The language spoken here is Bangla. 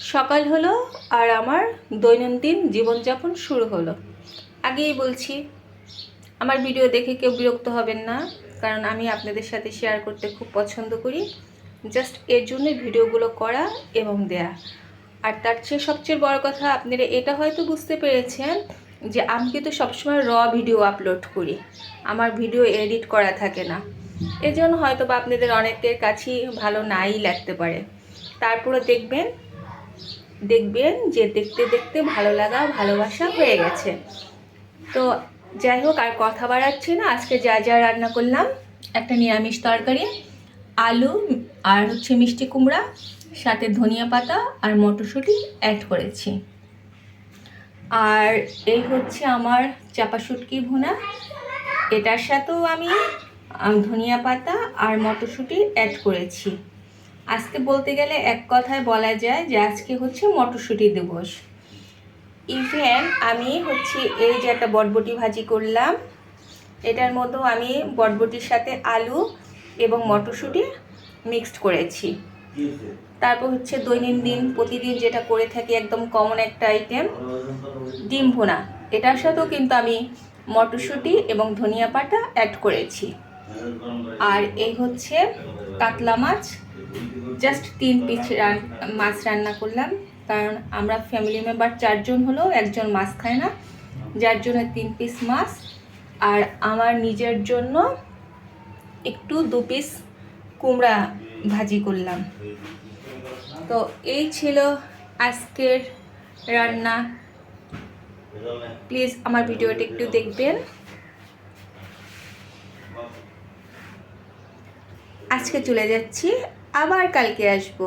সকাল হলো আর আমার দৈনন্দিন জীবনযাপন শুরু হলো। আগেই বলছি, আমার ভিডিও দেখে কেউ বিরক্ত হবেন না, কারণ আমি আপনাদের সাথে শেয়ার করতে খুব পছন্দ করি। জাস্ট এর জন্যই ভিডিওগুলো করা এবং দেয়া। আর তার চেয়ে সবচেয়ে বড় কথা, আপনারা এটা হয়তো বুঝতে পেরেছেন যে আমি কিন্তু সবসময় র ভিডিও আপলোড করি। আমার ভিডিও এডিট করা থাকে না। এজন্য হয়তো বা আপনাদের অনেকের কাছেই ভালো নাই লাগতে পারে। তারপরে দেখবেন দেখবেন যে দেখতে দেখতে ভালো লাগা, ভালোবাসা হয়ে গেছে। তো যাই হোক, আর কথা বাড়াচ্ছি না। আজকে যা যা রান্না করলাম, একটা নিরামিষ তরকারি, আলু আর হচ্ছে মিষ্টি কুমড়া, সাথে ধনিয়া পাতা আর মটরশুঁটি অ্যাড করেছি। আর এই হচ্ছে আমার চাপা শুটকি ভুনা। এটার সাথেও আমি ধনিয়া পাতা আর মটরশুঁটি অ্যাড করেছি। আজকে বলতে গেলে এক কথায় বলা যায় যে আজকে হচ্ছে মটরশুঁটি দিবস। ইভেন আমি হচ্ছে এই যে একটা বটবটি ভাজি করলাম, এটার মধ্যেও আমি বটবটির সাথে আলু এবং মটরশুঁটি মিক্সড করেছি। তারপর হচ্ছে দৈনন্দিন, প্রতিদিন যেটা করে থাকি একদম কমন একটা আইটেম ডিম ভোনা। এটার সাথেও কিন্তু আমি মটরশুঁটি এবং ধনিয়া পাতা অ্যাড করেছি। আর এই হচ্ছে কাতলা মাছ। জাস্ট তিন পিস মাছ রান্না করলাম। কারণ আমরা ফ্যামিলি মেম্বার চারজন হলেও একজন মাছ খায় না। যার জন্য তিন পিস মাছ। আর আমার নিজের জন্য একটু দু পিস কুমড়া ভাজি করলাম। তো এই ছিল আজকের রান্না। প্লিজ আমার ভিডিওটা একটু দেখবেন। আজকে চলে যাচ্ছি আবার কালকে আসব।